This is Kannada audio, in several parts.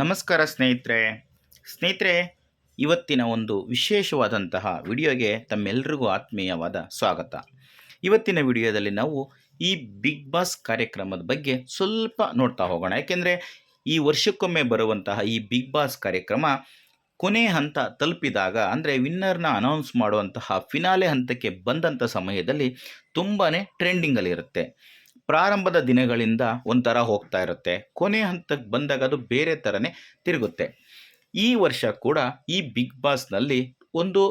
ನಮಸ್ಕಾರ ಸ್ನೇಹಿತರೆ. ಸ್ನೇಹಿತರೆ, ಇವತ್ತಿನ ಒಂದು ವಿಶೇಷವಾದಂತಹ ವಿಡಿಯೋಗೆ ತಮ್ಮೆಲ್ಲರಿಗೂ ಆತ್ಮೀಯವಾದ ಸ್ವಾಗತ. ಇವತ್ತಿನ ವಿಡಿಯೋದಲ್ಲಿ ನಾವು ಈ ಬಿಗ್ ಬಾಸ್ ಕಾರ್ಯಕ್ರಮದ ಬಗ್ಗೆ ಸ್ವಲ್ಪ ನೋಡ್ತಾ ಹೋಗೋಣ. ಯಾಕೆಂದರೆ ಈ ವರ್ಷಕ್ಕೊಮ್ಮೆ ಬರುವಂತಹ ಈ ಬಿಗ್ ಬಾಸ್ ಕಾರ್ಯಕ್ರಮ ಕೊನೆ ಹಂತ ತಲುಪಿದಾಗ, ಅಂದರೆ ವಿನ್ನರ್ನ ಅನೌನ್ಸ್ ಮಾಡುವಂತಹ ಫಿನಾಲೆ ಹಂತಕ್ಕೆ ಬಂದಂಥ ಸಮಯದಲ್ಲಿ ತುಂಬಾ ಟ್ರೆಂಡಿಂಗಲ್ಲಿರುತ್ತೆ ಪ್ರಾರಂಭದ ದಿನಗಳಿಂದ ಒಂಥರ ಹೋಗ್ತಾ ಇರುತ್ತೆ. ಕೊನೆ ಹಂತಕ್ಕೆ ಬಂದಾಗ ಅದು ಬೇರೆ ಥರನೇ ತಿರುಗುತ್ತೆ. ಈ ವರ್ಷ ಕೂಡ ಈ ಬಿಗ್ ಬಾಸ್ನಲ್ಲಿ ಒಂದು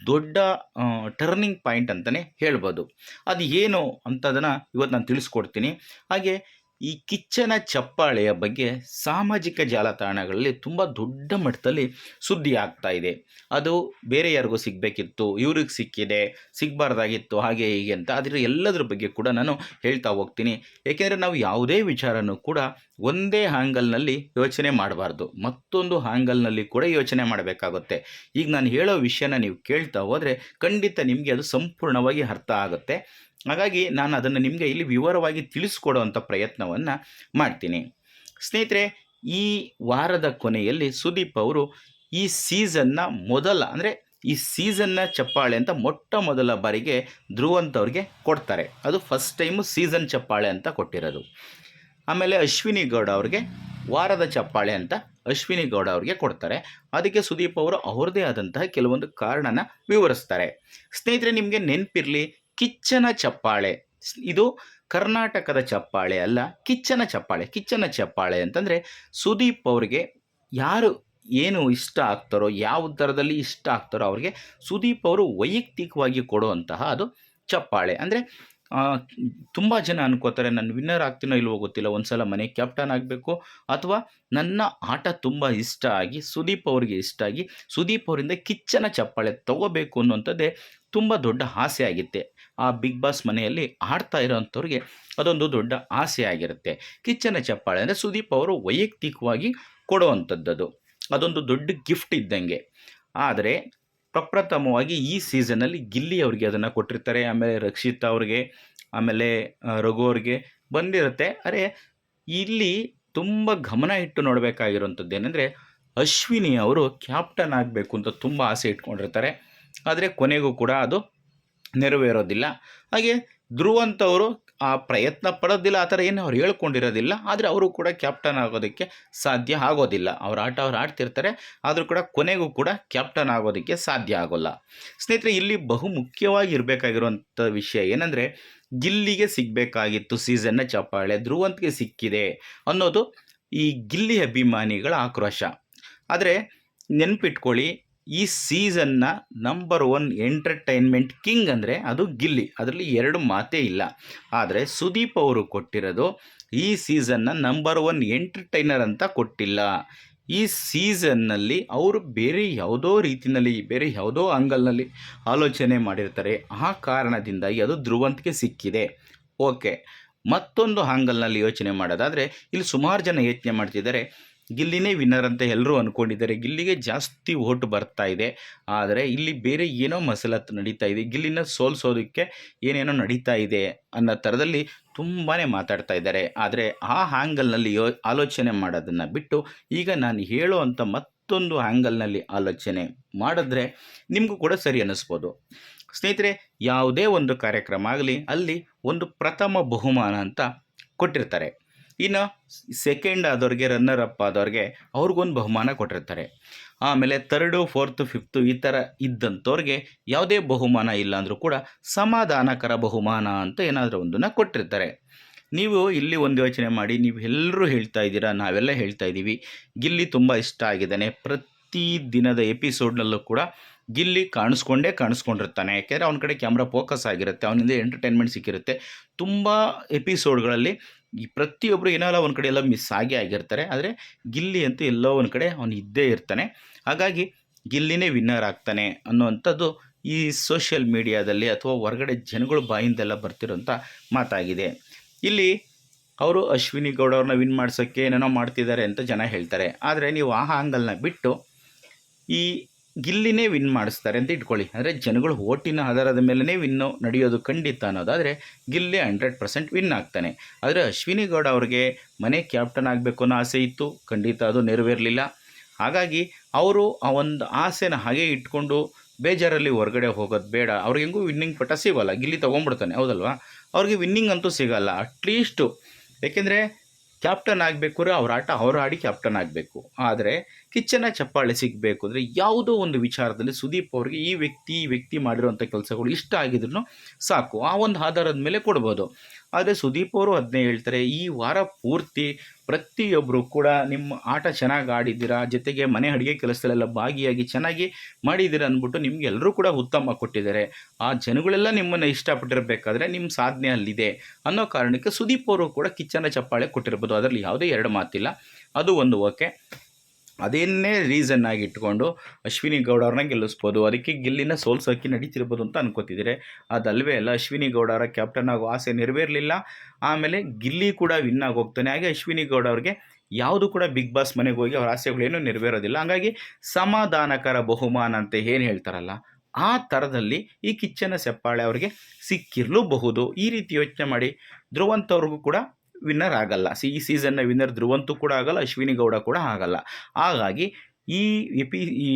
ದೊಡ್ಡ ಟರ್ನಿಂಗ್ ಪಾಯಿಂಟ್ ಅಂತಲೇ ಹೇಳ್ಬೋದು. ಅದು ಏನು ಅಂತದನ್ನು ಇವತ್ತು ನಾನು ತಿಳಿಸ್ಕೊಡ್ತೀನಿ. ಹಾಗೆ ಈ ಕಿಚ್ಚನ ಚಪ್ಪಾಳೆಯ ಬಗ್ಗೆ ಸಾಮಾಜಿಕ ಜಾಲತಾಣಗಳಲ್ಲಿ ತುಂಬ ದೊಡ್ಡ ಮಟ್ಟದಲ್ಲಿ ಸುದ್ದಿ ಆಗ್ತಾ ಇದೆ. ಅದು ಬೇರೆ ಯಾರಿಗೂ ಸಿಗಬೇಕಿತ್ತು, ಇವ್ರಿಗೆ ಸಿಕ್ಕಿದೆ, ಸಿಗಬಾರ್ದಾಗಿತ್ತು, ಹಾಗೆ ಹೀಗೆ ಅಂತ. ಅದರ ಎಲ್ಲದರ ಬಗ್ಗೆ ಕೂಡ ನಾನು ಹೇಳ್ತಾ ಹೋಗ್ತೀನಿ. ಏಕೆಂದರೆ ನಾವು ಯಾವುದೇ ವಿಚಾರನೂ ಕೂಡ ಒಂದೇ ಹ್ಯಾಂಗಲ್ನಲ್ಲಿ ಯೋಚನೆ ಮಾಡಬಾರ್ದು. ಮತ್ತೊಂದು ಹ್ಯಾಂಗಲ್ನಲ್ಲಿ ಕೂಡ ಯೋಚನೆ ಮಾಡಬೇಕಾಗುತ್ತೆ. ಈಗ ನಾನು ಹೇಳೋ ವಿಷಯನ ನೀವು ಕೇಳ್ತಾ ಹೋದರೆ ಖಂಡಿತ ನಿಮಗೆ ಅದು ಸಂಪೂರ್ಣವಾಗಿ ಅರ್ಥ ಆಗುತ್ತೆ. ಹಾಗಾಗಿ ನಾನು ಅದನ್ನು ನಿಮಗೆ ಇಲ್ಲಿ ವಿವರವಾಗಿ ತಿಳಿಸ್ಕೊಡುವಂಥ ಪ್ರಯತ್ನವನ್ನು ಮಾಡ್ತೀನಿ. ಸ್ನೇಹಿತರೆ, ಈ ವಾರದ ಕೊನೆಯಲ್ಲಿ ಸುದೀಪ್ ಅವರು ಈ ಸೀಸನ್ನ ಮೊದಲ, ಅಂದರೆ ಈ ಸೀಸನ್ನ ಚಪ್ಪಾಳೆ ಅಂತ ಮೊಟ್ಟ ಮೊದಲ ಬಾರಿಗೆ ಧ್ರುವಂತವ್ರಿಗೆ ಕೊಡ್ತಾರೆ. ಅದು ಫಸ್ಟ್ ಟೈಮು ಸೀಸನ್ ಚಪ್ಪಾಳೆ ಅಂತ ಕೊಟ್ಟಿರೋದು. ಆಮೇಲೆ ಅಶ್ವಿನಿ ಗೌಡ ಅವ್ರಿಗೆ ವಾರದ ಚಪ್ಪಾಳೆ ಅಂತ ಅಶ್ವಿನಿ ಗೌಡ ಅವ್ರಿಗೆ ಕೊಡ್ತಾರೆ. ಅದಕ್ಕೆ ಸುದೀಪ್ ಅವರು ಅವ್ರದ್ದೇ ಆದಂತಹ ಕೆಲವೊಂದು ಕಾರಣನ ವಿವರಿಸ್ತಾರೆ. ಸ್ನೇಹಿತರೆ, ನಿಮಗೆ ನೆನಪಿರಲಿ ಕಿಚ್ಚನ ಚಪ್ಪಾಳೆ. ಇದು ಕರ್ನಾಟಕದ ಚಪ್ಪಾಳೆ ಅಲ್ಲ, ಕಿಚ್ಚನ ಚಪ್ಪಾಳೆ. ಕಿಚ್ಚನ ಚಪ್ಪಾಳೆ ಅಂತಂದರೆ ಸುದೀಪ್ ಅವ್ರಿಗೆ ಯಾರು ಏನು ಇಷ್ಟ ಆಗ್ತಾರೋ, ಯಾವ ಥರದಲ್ಲಿ ಇಷ್ಟ ಆಗ್ತಾರೋ ಅವ್ರಿಗೆ ಸುದೀಪ್ ಅವರು ವೈಯಕ್ತಿಕವಾಗಿ ಕೊಡುವಂತಹ ಅದು ಚಪ್ಪಾಳೆ. ಅಂದರೆ ತುಂಬ ಜನ ಅನ್ಕೋತಾರೆ, ನಾನು ವಿನ್ನರ್ ಆಗ್ತೀನೋ ಇಲ್ವೋ ಗೊತ್ತಿಲ್ಲ ಒಂದು ಸಲ ಮನೆ ಕ್ಯಾಪ್ಟನ್ ಆಗಬೇಕು ಅಥವಾ ನನ್ನ ಆಟ ತುಂಬ ಇಷ್ಟ ಆಗಿ, ಸುದೀಪ್ ಅವರಿಗೆ ಇಷ್ಟ ಆಗಿ, ಸುದೀಪ್ ಅವರಿಂದ ಕಿಚ್ಚನ ಚಪ್ಪಾಳೆ ತಗೋಬೇಕು ಅನ್ನುವಂಥದ್ದೇ ತುಂಬ ದೊಡ್ಡ ಆಸೆ ಆಗಿತ್ತೆ. ಆ ಬಿಗ್ ಬಾಸ್ ಮನೆಯಲ್ಲಿ ಆಡ್ತಾ ಇರೋವಂಥವ್ರಿಗೆ ಅದೊಂದು ದೊಡ್ಡ ಆಸೆ ಆಗಿರುತ್ತೆ. ಕಿಚ್ಚನ ಚಪ್ಪಾಳೆ ಅಂದರೆ ಸುದೀಪ್ ಅವರು ವೈಯಕ್ತಿಕವಾಗಿ ಕೊಡುವಂಥದ್ದದು. ಅದೊಂದು ದೊಡ್ಡ ಗಿಫ್ಟ್ ಇದ್ದಂಗೆ. ಆದರೆ ಪ್ರಪ್ರಥಮವಾಗಿ ಈ ಸೀಸನಲ್ಲಿ ಗಿಲ್ಲಿ ಅವ್ರಿಗೆ ಅದನ್ನು ಕೊಟ್ಟಿರ್ತಾರೆ, ಆಮೇಲೆ ರಕ್ಷಿತಾ ಅವ್ರಿಗೆ, ಆಮೇಲೆ ರಘು ಅವ್ರಿಗೆ ಬಂದಿರುತ್ತೆ. ಅರೆ, ಇಲ್ಲಿ ತುಂಬ ಗಮನ ಇಟ್ಟು ನೋಡಬೇಕಾಗಿರುವಂಥದ್ದು ಏನಂದರೆ ಅಶ್ವಿನಿ ಅವರು ಕ್ಯಾಪ್ಟನ್ ಆಗಬೇಕು ಅಂತ ತುಂಬ ಆಸೆ ಇಟ್ಕೊಂಡಿರ್ತಾರೆ. ಆದರೆ ಕೊನೆಗೂ ಕೂಡ ಅದು ನೆರವೇರೋದಿಲ್ಲ. ಹಾಗೆ ಧ್ರುವಂತವರು ಆ ಪ್ರಯತ್ನ ಪಡೋದಿಲ್ಲ, ಆ ಥರ ಏನು ಅವ್ರು ಹೇಳ್ಕೊಂಡಿರೋದಿಲ್ಲ. ಆದರೆ ಅವರು ಕೂಡ ಕ್ಯಾಪ್ಟನ್ ಆಗೋದಕ್ಕೆ ಸಾಧ್ಯ ಆಗೋದಿಲ್ಲ. ಅವ್ರ ಆಟ ಅವ್ರು ಆಡ್ತಿರ್ತಾರೆ, ಆದರೂ ಕೂಡ ಕೊನೆಗೂ ಕೂಡ ಕ್ಯಾಪ್ಟನ್ ಆಗೋದಕ್ಕೆ ಸಾಧ್ಯ ಆಗೋಲ್ಲ. ಸ್ನೇಹಿತರೆ, ಇಲ್ಲಿ ಬಹು ಮುಖ್ಯವಾಗಿ ಇರಬೇಕಾಗಿರುವಂಥ ವಿಷಯ ಏನಂದರೆ, ಗಿಲ್ಲಿಗೆ ಸಿಗಬೇಕಾಗಿತ್ತು ಸೀಸನ್ನ ಚಪ್ಪಾಳೆ, ಧ್ರುವಂತಿಗೆ ಸಿಕ್ಕಿದೆ ಅನ್ನೋದು ಈ ಗಿಲ್ಲಿ ಅಭಿಮಾನಿಗಳ ಆಕ್ರೋಶ. ಆದರೆ ನೆನ್ಪಿಟ್ಕೊಳ್ಳಿ ಈ ಸೀಸನ್ನ ನಂಬರ್ ಒನ್ ಎಂಟರ್ಟೈನ್ಮೆಂಟ್ ಕಿಂಗ್ ಅಂದರೆ ಅದು ಗಿಲ್ಲಿ. ಅದರಲ್ಲಿ ಎರಡು ಮಾತೇ ಇಲ್ಲ. ಆದರೆ ಸುದೀಪ್ ಅವರು ಕೊಟ್ಟಿರೋದು ಈ ಸೀಸನ್ನ ನಂಬರ್ ಒನ್ ಎಂಟರ್ಟೈನರ್ ಅಂತ ಕೊಟ್ಟಿಲ್ಲ. ಈ ಸೀಸನ್ನಲ್ಲಿ ಅವರು ಬೇರೆ ಯಾವುದೋ ರೀತಿಯಲ್ಲಿ ಬೇರೆ ಯಾವುದೋ ಆಂಗಲ್ನಲ್ಲಿ ಆಲೋಚನೆ ಮಾಡಿರ್ತಾರೆ. ಆ ಕಾರಣದಿಂದಾಗಿ ಅದು ಧ್ರುವಂತಿಗೆ ಸಿಕ್ಕಿದೆ. ಓಕೆ ಮತ್ತೊಂದು ಆಂಗಲ್ನಲ್ಲಿ ಯೋಚನೆ ಮಾಡೋದಾದರೆ, ಇಲ್ಲಿ ಸುಮಾರು ಜನ ಯೋಚನೆ ಮಾಡ್ತಿದ್ದಾರೆ. ಗಿಲ್ಲಿನೇ ವಿನ್ನರ್ ಅಂತ ಎಲ್ಲರೂ ಅಂದ್ಕೊಂಡಿದ್ದಾರೆ ಗಿಲ್ಲಿಗೆ ಜಾಸ್ತಿ ಓಟ್ ಬರ್ತಾ ಇದೆ. ಆದರೆ ಇಲ್ಲಿ ಬೇರೆ ಏನೋ ಮಸಲತ್ತು ನಡೀತಾ ಇದೆ. ಗಿಲ್ಲಿನ ಸೋಲ್ಸೋದಕ್ಕೆ ಏನೇನೋ ನಡೀತಾ ಇದೆ ಅನ್ನೋ ಥರದಲ್ಲಿ ತುಂಬಾ ಮಾತಾಡ್ತಾ ಇದ್ದಾರೆ. ಆದರೆ ಆ ಹ್ಯಾಂಗಲ್ನಲ್ಲಿ ಯೋ ಆಲೋಚನೆ ಮಾಡೋದನ್ನು ಬಿಟ್ಟು ಈಗ ನಾನು ಹೇಳುವಂಥ ಮತ್ತೊಂದು ಆ್ಯಂಗಲ್ನಲ್ಲಿ ಆಲೋಚನೆ ಮಾಡಿದ್ರೆ ನಿಮಗೂ ಕೂಡ ಸರಿ ಅನ್ನಿಸ್ಬೋದು. ಸ್ನೇಹಿತರೆ, ಯಾವುದೇ ಒಂದು ಕಾರ್ಯಕ್ರಮ ಆಗಲಿ, ಅಲ್ಲಿ ಒಂದು ಪ್ರಥಮ ಬಹುಮಾನ ಅಂತ ಕೊಟ್ಟಿರ್ತಾರೆ. ಇನ್ನು ಸೆಕೆಂಡ್ ಆದವ್ರಿಗೆ ರನ್ನರ್ ಅಪ್ ಆದವ್ರಿಗೆ ಅವ್ರಿಗೊಂದು ಬಹುಮಾನ ಕೊಟ್ಟಿರ್ತಾರೆ. ಆಮೇಲೆ ತರ್ಡು ಫೋರ್ತು ಫಿಫ್ತು ಈ ಥರ ಇದ್ದಂಥವ್ರಿಗೆ ಯಾವುದೇ ಬಹುಮಾನ ಇಲ್ಲ ಅಂದರೂ ಕೂಡ ಸಮಾಧಾನಕರ ಬಹುಮಾನ ಅಂತ ಏನಾದರೂ ಒಂದನ್ನು ಕೊಟ್ಟಿರ್ತಾರೆ. ನೀವು ಇಲ್ಲಿ ಒಂದು ಯೋಚನೆ ಮಾಡಿ, ನೀವು ಎಲ್ಲರೂ ಹೇಳ್ತಾ ಇದ್ದೀರಾ, ನಾವೆಲ್ಲ ಹೇಳ್ತಾ ಇದ್ದೀವಿ, ಗಿಲ್ಲಿ ತುಂಬ ಇಷ್ಟ ಆಗಿದ್ದಾನೆ. ಪ್ರತಿ ದಿನದ ಎಪಿಸೋಡ್ನಲ್ಲೂ ಕೂಡ ಗಿಲ್ಲಿ ಕಾಣಿಸ್ಕೊಂಡೇ ಕಾಣಿಸ್ಕೊಂಡಿರ್ತಾನೆ. ಯಾಕೆಂದರೆ ಅವನ ಕಡೆ ಕ್ಯಾಮ್ರಾ ಫೋಕಸ್ ಆಗಿರುತ್ತೆ, ಅವನಿಂದ ಎಂಟರ್ಟೈನ್ಮೆಂಟ್ ಸಿಕ್ಕಿರುತ್ತೆ. ತುಂಬ ಎಪಿಸೋಡ್ಗಳಲ್ಲಿ ಈ ಪ್ರತಿಯೊಬ್ಬರು ಏನೋ ಒಂದು ಕಡೆ ಎಲ್ಲ ಮಿಸ್ ಆಗೇ ಆಗಿರ್ತಾರೆ. ಆದರೆ ಗಿಲ್ಲಿ ಅಂತೂ ಎಲ್ಲೋ ಒಂದು ಕಡೆ ಅವನು ಇದ್ದೇ ಇರ್ತಾನೆ. ಹಾಗಾಗಿ ಗಿಲ್ಲಿನೇ ವಿನ್ನರ್ ಆಗ್ತಾನೆ ಅನ್ನುವಂಥದ್ದು ಈ ಸೋಷಿಯಲ್ ಮೀಡಿಯಾದಲ್ಲಿ ಅಥವಾ ಹೊರಗಡೆ ಜನಗಳು ಬಾಯಿಂದೆಲ್ಲ ಬರ್ತಿರೋಂಥ ಮಾತಾಗಿದೆ. ಇಲ್ಲಿ ಅವರು ಅಶ್ವಿನಿ ಗೌಡ ಅವ್ರನ್ನ ವಿನ್ ಮಾಡ್ಸೋಕ್ಕೆ ಏನೇನೋ ಮಾಡ್ತಿದ್ದಾರೆ ಅಂತ ಜನ ಹೇಳ್ತಾರೆ. ಆದರೆ ನೀವು ಆ ಆಂಗಲ್ನ ಬಿಟ್ಟು ಈ ಗಿಲ್ಲಿನೇ ವಿನ್ ಮಾಡಿಸ್ತಾರೆ ಅಂತ ಇಟ್ಕೊಳ್ಳಿ. ಅಂದರೆ ಜನಗಳು ಓಟಿನ ಆಧಾರದ ಮೇಲೇ ವಿನ್ನು ನಡೆಯೋದು ಖಂಡಿತ ಅನ್ನೋದಾದರೆ ಗಿಲ್ಲಿ ಹಂಡ್ರೆಡ್ ಪರ್ಸೆಂಟ್ ವಿನ್ ಆಗ್ತಾನೆ. ಆದರೆ ಅಶ್ವಿನಿ ಗೌಡ ಅವ್ರಿಗೆ ಮನೆ ಕ್ಯಾಪ್ಟನ್ ಆಗಬೇಕು ಅನ್ನೋ ಆಸೆ ಇತ್ತು. ಖಂಡಿತ ಅದು ನೆರವೇರಲಿಲ್ಲ. ಹಾಗಾಗಿ ಅವರು ಆ ಒಂದು ಆಸೆನ ಹಾಗೆ ಇಟ್ಕೊಂಡು ಬೇಜಾರಲ್ಲಿ ಹೊರಗಡೆ ಹೋಗೋದು ಬೇಡ. ಅವ್ರಿಗೆ ಹೆಂಗೂ ವಿನ್ನಿಂಗ್ ಪಟ್ಟ ಸಿಗೋಲ್ಲ. ಗಿಲ್ಲಿ ತೊಗೊಂಡ್ಬಿಡ್ತಾನೆ. ಹೌದಲ್ವಾ? ಅವ್ರಿಗೆ ವಿನ್ನಿಂಗ್ ಅಂತೂ ಸಿಗೋಲ್ಲ. ಅಟ್ಲೀಸ್ಟು ಏಕೆಂದರೆ ಕ್ಯಾಪ್ಟನ್ ಆಗಬೇಕು ಅವ್ರ ಆಟ, ಅವ್ರು ಆಡಿ ಕ್ಯಾಪ್ಟನ್ ಆಗಬೇಕು. ಆದರೆ ಕಿಚ್ಚನ ಚಪ್ಪಾಳೆ ಸಿಗಬೇಕು ಅಂದರೆ ಯಾವುದೋ ಒಂದು ವಿಚಾರದಲ್ಲಿ ಸುದೀಪ್ ಅವರಿಗೆ ಈ ವ್ಯಕ್ತಿ ಈ ವ್ಯಕ್ತಿ ಮಾಡಿರುವಂಥ ಕೆಲಸಗಳು ಇಷ್ಟ ಆಗಿದ್ರು ಸಾಕು. ಆ ಒಂದು ಆಧಾರದ ಮೇಲೆ ಕೊಡ್ಬೋದು. ಆದರೆ ಸುದೀಪ್ ಅವರು ಅದನ್ನೇ ಹೇಳ್ತಾರೆ, ಈ ವಾರ ಪೂರ್ತಿ ಪ್ರತಿಯೊಬ್ಬರು ಕೂಡ ನಿಮ್ಮ ಆಟ ಚೆನ್ನಾಗಿ ಆಡಿದ್ದೀರಾ, ಜೊತೆಗೆ ಮನೆ ಅಡುಗೆ ಕೆಲಸದಲ್ಲೆಲ್ಲ ಭಾಗಿಯಾಗಿ ಚೆನ್ನಾಗಿ ಮಾಡಿದ್ದೀರಾ ಅಂದ್ಬಿಟ್ಟು ನಿಮ್ಗೆ ಎಲ್ಲರೂ ಕೂಡ ಉತ್ತಮ ಕೊಟ್ಟಿದ್ದಾರೆ. ಆ ಜನಗಳೆಲ್ಲ ನಿಮ್ಮನ್ನು ಇಷ್ಟಪಟ್ಟಿರಬೇಕಾದ್ರೆ ನಿಮ್ಮ ಸಾಧನೆ ಅಲ್ಲಿದೆ ಅನ್ನೋ ಕಾರಣಕ್ಕೆ ಸುದೀಪ್ ಅವರು ಕೂಡ ಕಿಚ್ಚನ ಚಪ್ಪಾಳೆ ಕೊಟ್ಟಿರ್ಬೋದು. ಅದರಲ್ಲಿ ಯಾವುದೇ ಎರಡು ಮಾತಿಲ್ಲ. ಅದು ಒಂದು ಓಕೆ. ಅದೇನೇ ರೀಸನ್ ಆಗಿ ಇಟ್ಕೊಂಡು ಅಶ್ವಿನಿ ಗೌಡ ಅವ್ರನ್ನ ಗೆಲ್ಲಿಸ್ಬೋದು, ಅದಕ್ಕೆ ಗಿಲ್ಲಿನ ಸೋಲ್ಸೋಕೆ ನಡೀತಿರ್ಬೋದು ಅಂತ ಅನ್ಕೋತಿದ್ದಾರೆ. ಅದಲ್ವೇ ಅಲ್ಲ, ಅಶ್ವಿನಿ ಗೌಡ ಅವರ ಕ್ಯಾಪ್ಟನ್ ಆಗೋ ಆಸೆ ನೆರವೇರಲಿಲ್ಲ, ಆಮೇಲೆ ಗಿಲ್ಲಿ ಕೂಡ ವಿನ್ ಹೋಗ್ತಾನೆ. ಹಾಗೆ ಅಶ್ವಿನಿ ಗೌಡ ಅವ್ರಿಗೆ ಯಾವುದು ಕೂಡ ಬಿಗ್ ಬಾಸ್ ಮನೆಗೆ ಹೋಗಿ ಅವ್ರ ಆಸೆಗಳೇನು ನೆರವೇರೋದಿಲ್ಲ. ಹಾಗಾಗಿ ಸಮಾಧಾನಕರ ಬಹುಮಾನ ಅಂತ ಏನು ಹೇಳ್ತಾರಲ್ಲ, ಆ ಥರದಲ್ಲಿ ಈ ಕಿಚ್ಚನ ಸೆಪ್ಪಾಳೆ ಅವರಿಗೆ ಸಿಕ್ಕಿರಲೂಬಹುದು. ಈ ರೀತಿ ಯೋಚನೆ ಮಾಡಿ ಧ್ರುವಂತವ್ರಿಗೂ ಕೂಡ ವಿನ್ನರ್ ಆಗಲ್ಲ. ಸಿ ಈ ಸೀಸನ್ನ ವಿನ್ನರ್ ಧ್ರುವಂತೂ ಕೂಡ ಆಗಲ್ಲ, ಅಶ್ವಿನಿ ಗೌಡ ಕೂಡ ಆಗಲ್ಲ. ಹಾಗಾಗಿ ಈ ಎಪಿ ಈ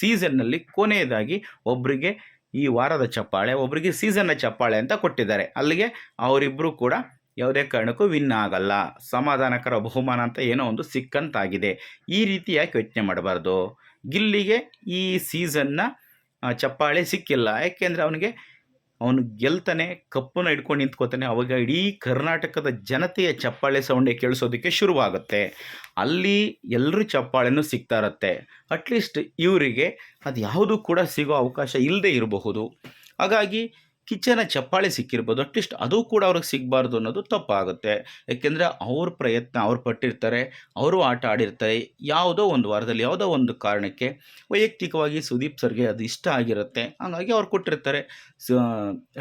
ಸೀಸನ್ನಲ್ಲಿ ಕೊನೆಯದಾಗಿ ಒಬ್ಬರಿಗೆ ಈ ವಾರದ ಚಪ್ಪಾಳೆ ಒಬ್ಬರಿಗೆ ಸೀಸನ್ನ ಚಪ್ಪಾಳೆ ಅಂತ ಕೊಟ್ಟಿದ್ದಾರೆ. ಅಲ್ಲಿಗೆ ಅವರಿಬ್ಬರು ಕೂಡ ಯಾವುದೇ ಕಾರಣಕ್ಕೂ ವಿನ್ ಆಗಲ್ಲ. ಸಮಾಧಾನಕರ ಬಹುಮಾನ ಅಂತ ಏನೋ ಒಂದು ಸಿಕ್ಕಂತಾಗಿದೆ. ಈ ರೀತಿ ಯಾಕೆ ಯೋಚನೆ ಮಾಡಬಾರ್ದು? ಗಿಲ್ಲಿಗೆ ಈ ಸೀಸನ್ನ ಚಪ್ಪಾಳೆ ಸಿಕ್ಕಿಲ್ಲ. ಯಾಕೆಂದರೆ ಅವನಿಗೆ ಅವನು ಗೆಲ್ತಾನೆ, ಕಪ್ಪನ್ನು ಹಿಡ್ಕೊಂಡು ನಿಂತ್ಕೋತಾನೆ, ಅವಾಗ ಇಡೀ ಕರ್ನಾಟಕದ ಜನತೆಯ ಚಪ್ಪಾಳೆ ಸೌಂಡೆ ಕೇಳಿಸೋದಕ್ಕೆ ಶುರುವಾಗುತ್ತೆ. ಅಲ್ಲಿ ಎಲ್ಲರೂ ಚಪ್ಪಾಳೆನೂ ಸಿಗ್ತಾ ಇರುತ್ತೆ. ಅಟ್ಲೀಸ್ಟ್ ಇವರಿಗೆ ಅದು ಯಾವುದೂ ಕೂಡ ಸಿಗೋ ಅವಕಾಶ ಇಲ್ಲದೆ ಇರಬಹುದು. ಹಾಗಾಗಿ ಕಿಚ್ಚನ ಚಪ್ಪಾಳೆ ಸಿಕ್ಕಿರ್ಬೋದು ಅಟ್ಲೀಸ್ಟ್ ಅದು ಕೂಡ ಅವ್ರಿಗೆ ಸಿಗಬಾರ್ದು ಅನ್ನೋದು ತಪ್ಪಾಗುತ್ತೆ. ಯಾಕೆಂದರೆ ಅವ್ರ ಪ್ರಯತ್ನ ಅವ್ರು ಪಟ್ಟಿರ್ತಾರೆ, ಅವರು ಆಟ ಆಡಿರ್ತಾರೆ, ಯಾವುದೋ ಒಂದು ವಾರದಲ್ಲಿ ಯಾವುದೋ ಒಂದು ಕಾರಣಕ್ಕೆ ವೈಯಕ್ತಿಕವಾಗಿ ಸುದೀಪ್ ಸರ್ಗೆ ಅದು ಇಷ್ಟ ಆಗಿರುತ್ತೆ. ಹಾಗಾಗಿ ಅವ್ರು ಕೊಟ್ಟಿರ್ತಾರೆ.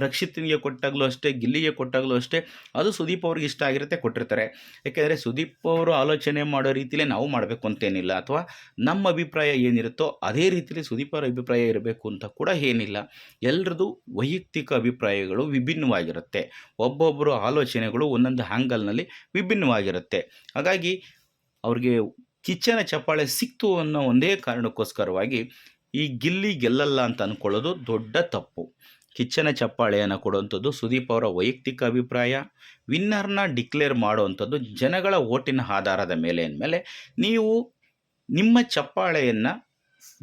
ರಕ್ಷಿತ್ನಿಗೆ ಕೊಟ್ಟಾಗಲೂ ಅಷ್ಟೇ, ಗಿಲ್ಲಿಗೆ ಕೊಟ್ಟಾಗಲೂ ಅಷ್ಟೇ, ಅದು ಸುದೀಪ್ ಅವ್ರಿಗೆ ಇಷ್ಟ ಆಗಿರುತ್ತೆ ಕೊಟ್ಟಿರ್ತಾರೆ. ಯಾಕೆಂದರೆ ಸುದೀಪ್ ಅವರು ಆಲೋಚನೆ ಮಾಡೋ ರೀತಿಯಲ್ಲೇ ನಾವು ಮಾಡಬೇಕು ಅಂತೇನಿಲ್ಲ, ಅಥವಾ ನಮ್ಮ ಅಭಿಪ್ರಾಯ ಏನಿರುತ್ತೋ ಅದೇ ರೀತಿಯಲ್ಲಿ ಸುದೀಪ್ ಅವರ ಅಭಿಪ್ರಾಯ ಇರಬೇಕು ಅಂತ ಕೂಡ ಏನಿಲ್ಲ. ಎಲ್ಲರದು ವೈಯಕ್ತಿಕ ಅಭಿಪ್ರಾಯಗಳು ವಿಭಿನ್ನವಾಗಿರುತ್ತೆ. ಒಬ್ಬೊಬ್ಬರು ಆಲೋಚನೆಗಳು ಒಂದೊಂದು ಹ್ಯಾಂಗಲ್ನಲ್ಲಿ ವಿಭಿನ್ನವಾಗಿರುತ್ತೆ. ಹಾಗಾಗಿ ಅವ್ರಿಗೆ ಕಿಚ್ಚನ ಚಪ್ಪಾಳೆ ಸಿಕ್ತು ಅನ್ನೋ ಒಂದೇ ಕಾರಣಕ್ಕೋಸ್ಕರವಾಗಿ ಈ ಗಿಲ್ಲಿ ಗೆಲ್ಲಲ್ಲ ಅಂತ ಅಂದ್ಕೊಳ್ಳೋದು ದೊಡ್ಡ ತಪ್ಪು. ಕಿಚ್ಚನ ಚಪ್ಪಾಳೆಯನ್ನು ಕೊಡುವಂಥದ್ದು ಸುದೀಪ್ ಅವರ ವೈಯಕ್ತಿಕ ಅಭಿಪ್ರಾಯ. ವಿನ್ನರ್ನ ಡಿಕ್ಲೇರ್ ಮಾಡುವಂಥದ್ದು ಜನಗಳ ಓಟಿನ ಆಧಾರದ ಮೇಲೆ ಅಂದಮೇಲೆ ನೀವು ನಿಮ್ಮ ಚಪ್ಪಾಳೆಯನ್ನು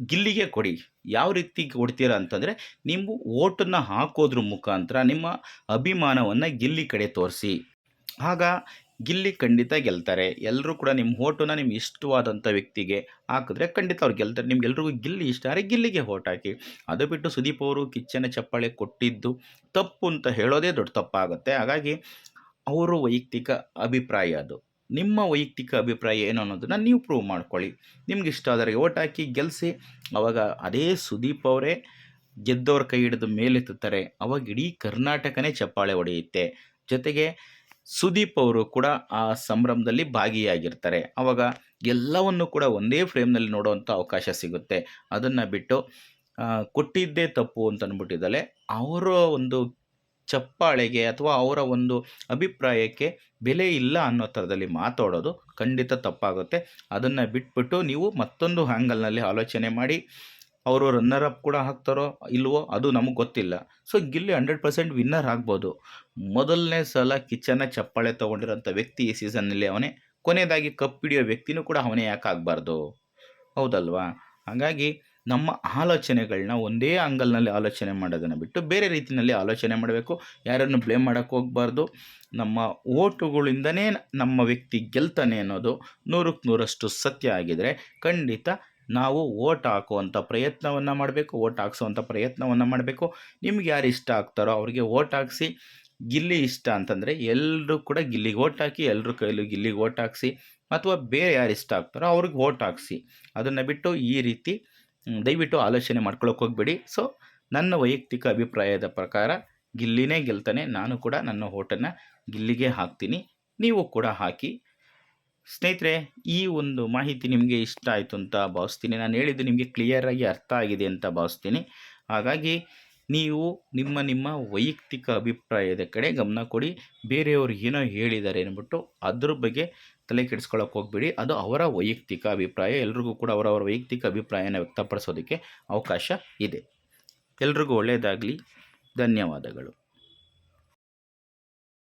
ಗಿಲ್ಲಿಗೆ ಕೊಡಿ. ಯಾವ ರೀತಿ ಕೊಡ್ತೀರಾ ಅಂತಂದರೆ ನೀವು ಓಟನ್ನು ಹಾಕೋದ್ರ ಮುಖಾಂತರ ನಿಮ್ಮ ಅಭಿಮಾನವನ್ನು ಗಿಲ್ಲಿ ಕಡೆ ತೋರಿಸಿ. ಆಗ ಗಿಲ್ಲಿ ಖಂಡಿತ ಗೆಲ್ತಾರೆ. ಎಲ್ಲರೂ ಕೂಡ ನಿಮ್ಮ ಓಟನ್ನು ನಿಮ್ಗೆ ಇಷ್ಟವಾದಂಥ ವ್ಯಕ್ತಿಗೆ ಹಾಕಿದ್ರೆ ಖಂಡಿತ ಅವ್ರು ಗೆಲ್ತಾರೆ. ನಿಮ್ಗೆಲ್ರಿಗೂ ಗಿಲ್ಲಿ ಇಷ್ಟ ಆದರೆ ಗಿಲ್ಲಿಗೆ ಓಟ್ ಹಾಕಿ. ಅದು ಬಿಟ್ಟು ಸುದೀಪ್ ಅವರು ಕಿಚ್ಚನ ಚಪ್ಪಾಳೆ ಕೊಟ್ಟಿದ್ದು ತಪ್ಪು ಅಂತ ಹೇಳೋದೇ ದೊಡ್ಡ ತಪ್ಪಾಗುತ್ತೆ. ಹಾಗಾಗಿ ಅವರು ವೈಯಕ್ತಿಕ ಅಭಿಪ್ರಾಯ ಅದು. ನಿಮ್ಮ ವೈಯಕ್ತಿಕ ಅಭಿಪ್ರಾಯ ಏನು ಅನ್ನೋದನ್ನು ನೀವು ಪ್ರೂವ್ ಮಾಡ್ಕೊಳ್ಳಿ. ನಿಮ್ಗೆ ಇಷ್ಟ ಆದರೆ ಓಟ್ ಹಾಕಿ ಗೆಲ್ಲಿಸಿ ಅವಾಗ ಅದೇ ಸುದೀಪ್ ಅವರೇ ಗೆದ್ದವ್ರ ಕೈ ಹಿಡಿದು ಮೇಲೆತ್ತುತ್ತಾರೆ. ಅವಾಗ ಇಡೀ ಕರ್ನಾಟಕನೇ ಚಪ್ಪಾಳೆ ಹೊಡೆಯುತ್ತೆ. ಜೊತೆಗೆ ಸುದೀಪ್ ಅವರು ಕೂಡ ಆ ಸಂಭ್ರಮದಲ್ಲಿ ಭಾಗಿಯಾಗಿರ್ತಾರೆ. ಅವಾಗ ಎಲ್ಲವನ್ನು ಕೂಡ ಒಂದೇ ಫ್ರೇಮ್ನಲ್ಲಿ ನೋಡುವಂಥ ಅವಕಾಶ ಸಿಗುತ್ತೆ. ಅದನ್ನು ಬಿಟ್ಟು ಕೊಟ್ಟಿದ್ದೇ ತಪ್ಪು ಅಂತ ಅಂದ್ಬಿಟ್ಟಿದ್ದಲೆ ಅವರ ಒಂದು ಚಪ್ಪಾಳೆಗೆ ಅಥವಾ ಅವರ ಒಂದು ಅಭಿಪ್ರಾಯಕ್ಕೆ ಬೆಲೆ ಇಲ್ಲ ಅನ್ನೋ ಥರದಲ್ಲಿ ಮಾತಾಡೋದು ಖಂಡಿತ ತಪ್ಪಾಗುತ್ತೆ. ಅದನ್ನು ಬಿಟ್ಬಿಟ್ಟು ನೀವು ಮತ್ತೊಂದು ಹ್ಯಾಂಗಲ್ನಲ್ಲಿ ಆಲೋಚನೆ ಮಾಡಿ, ಅವರು ರನ್ನರ್ ಅಪ್ ಕೂಡ ಹಾಕ್ತಾರೋ ಇಲ್ವೋ ಅದು ನಮಗೆ ಗೊತ್ತಿಲ್ಲ. So Gilli hundred percent winner ಆಗ್ಬೋದು. ಮೊದಲನೇ ಸಲ ಕಿಚನ್ನ ಚಪ್ಪಾಳೆ ತೊಗೊಂಡಿರೋಂಥ ವ್ಯಕ್ತಿ ಈ ಸೀಸನ್ನಲ್ಲಿ ಅವನೇ ಕೊನೆಯದಾಗಿ ಕಪ್ ಹಿಡಿಯೋ ವ್ಯಕ್ತಿನೂ ಕೂಡ ಅವನೇ ಯಾಕೆ ಆಗಬಾರ್ದು? ಹೌದಲ್ವಾ? ಹಾಗಾಗಿ ನಮ್ಮ ಆಲೋಚನೆಗಳನ್ನ ಒಂದೇ ಆಂಗಲ್ನಲ್ಲಿ ಆಲೋಚನೆ ಮಾಡೋದನ್ನು ಬಿಟ್ಟು ಬೇರೆ ರೀತಿಯಲ್ಲಿ ಆಲೋಚನೆ ಮಾಡಬೇಕು. ಯಾರನ್ನು ಬ್ಲೇಮ್ ಮಾಡೋಕ್ಕೆ ಹೋಗಬಾರ್ದು. ನಮ್ಮ ಓಟುಗಳಿಂದನೇ ನಮ್ಮ ವ್ಯಕ್ತಿ ಗೆಲ್ತಾನೆ ಅನ್ನೋದು ನೂರಕ್ಕೆ ನೂರಷ್ಟು ಸತ್ಯ ಆಗಿದರೆ ಖಂಡಿತ ನಾವು ಓಟ್ ಹಾಕುವಂಥ ಪ್ರಯತ್ನವನ್ನು ಮಾಡಬೇಕು ಓಟ್ ಹಾಕ್ಸೋವಂಥ ಪ್ರಯತ್ನವನ್ನು ಮಾಡಬೇಕು. ನಿಮ್ಗೆ ಯಾರು ಇಷ್ಟ ಆಗ್ತಾರೋ ಅವರಿಗೆ ಓಟ್ ಹಾಕ್ಸಿ. ಗಿಲ್ಲಿ ಇಷ್ಟ ಅಂತಂದರೆ ಎಲ್ಲರೂ ಕೂಡ ಗಿಲ್ಲಿಗೆ ಓಟ್ ಹಾಕಿ ಎಲ್ಲರ ಕೈಲೂ ಗಿಲ್ಲಿಗೆ ಓಟ್ ಹಾಕ್ಸಿ. ಅಥವಾ ಬೇರೆ ಯಾರು ಇಷ್ಟ ಆಗ್ತಾರೋ ಅವ್ರಿಗೆ ಓಟ್ ಹಾಕ್ಸಿ. ಅದನ್ನು ಬಿಟ್ಟು ಈ ರೀತಿ ದಯವಿಟ್ಟು ಆಲೋಚನೆ ಮಾಡ್ಕೊಳಕ್ಕೆ ಹೋಗಬೇಡಿ. ಸೊ ನನ್ನ ವೈಯಕ್ತಿಕ ಅಭಿಪ್ರಾಯದ ಪ್ರಕಾರ ಗಿಲ್ಲಿನೇ ಗೆಲ್ತಾನೆ, ನಾನು ಕೂಡ ನನ್ನ ಓಟನ್ನು ಗಿಲ್ಲಿಗೆ ಹಾಕ್ತೀನಿ, ನೀವು ಕೂಡ ಹಾಕಿ. ಸ್ನೇಹಿತರೆ, ಈ ಒಂದು ಮಾಹಿತಿ ನಿಮಗೆ ಇಷ್ಟ ಆಯಿತು ಅಂತ ಭಾವಿಸ್ತೀನಿ. ನಾನು ಹೇಳಿದ್ದು ನಿಮಗೆ ಕ್ಲಿಯರಾಗಿ ಅರ್ಥ ಆಗಿದೆ ಅಂತ ಭಾವಿಸ್ತೀನಿ. ಹಾಗಾಗಿ ನೀವು ನಿಮ್ಮ ನಿಮ್ಮ ವೈಯಕ್ತಿಕ ಅಭಿಪ್ರಾಯದ ಕಡೆ ಗಮನ ಕೊಡಿ. ಬೇರೆಯವರು ಏನೋ ಹೇಳಿದ್ದಾರೆ ಅಂದ್ಬಿಟ್ಟು ಅದ್ರ ಬಗ್ಗೆ ತಲೆ ಕೆಡಿಸ್ಕೊಳ್ಳೋಕೆ ಹೋಗ್ಬೇಡಿ. ಅದು ಅವರ ವೈಯಕ್ತಿಕ ಅಭಿಪ್ರಾಯ. ಎಲ್ರಿಗೂ ಕೂಡ ಅವರವರ ವೈಯಕ್ತಿಕ ಅಭಿಪ್ರಾಯನ ವ್ಯಕ್ತಪಡಿಸೋದಕ್ಕೆ ಅವಕಾಶ ಇದೆ. ಎಲ್ರಿಗೂ ಒಳ್ಳೆಯದಾಗಲಿ. ಧನ್ಯವಾದಗಳು.